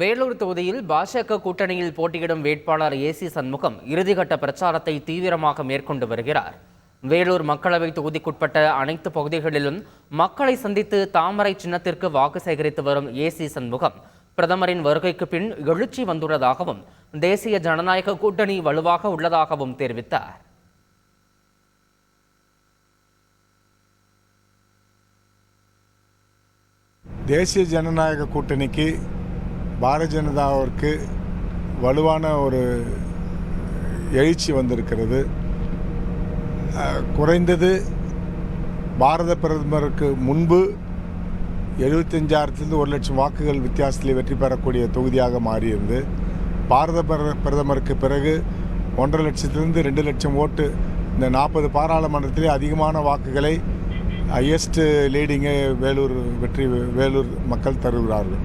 வேலூர் தொகுதியில் பாஜக கூட்டணியில் போட்டியிடும் வேட்பாளர் ஏசி சண்முகம் இறுதிக்கட்ட பிரச்சாரத்தை தீவிரமாக மேற்கொண்டு வருகிறார். வேலூர் மக்களவை தொகுதிக்குட்பட்ட அனைத்து பகுதிகளிலும் மக்களை சந்தித்து தாமரை சின்னத்திற்கு வாக்கு சேகரித்து வரும் ஏசி சண்முகம் பிரதமரின் வருகைக்கு பின் எழுச்சி வந்துள்ளதாகவும் தேசிய ஜனநாயக கூட்டணி வலுவாக உள்ளதாகவும் தெரிவித்தார். தேசிய ஜனநாயக கூட்டணிக்கு பாரதிய ஜனதாவிற்கு வலுவான ஒரு எழுச்சி வந்திருக்கிறது. குறைந்தது பாரத பிரதமருக்கு முன்பு எழுபத்தஞ்சாயிரத்துலேருந்து ஒரு லட்சம் வாக்குகள் வித்தியாசத்தில் வெற்றி பெறக்கூடிய தொகுதியாக மாறியிருந்து பாரத பிரதமருக்கு பிறகு ஒன்றரை லட்சத்திலிருந்து ரெண்டு லட்சம் ஓட்டு இந்த நாற்பது பாராளுமன்றத்திலே அதிகமான வாக்குகளை ஹையஸ்ட் லீடிங்கை வேலூர் வெற்றி வேலூர் மக்கள் தருகிறார்கள்.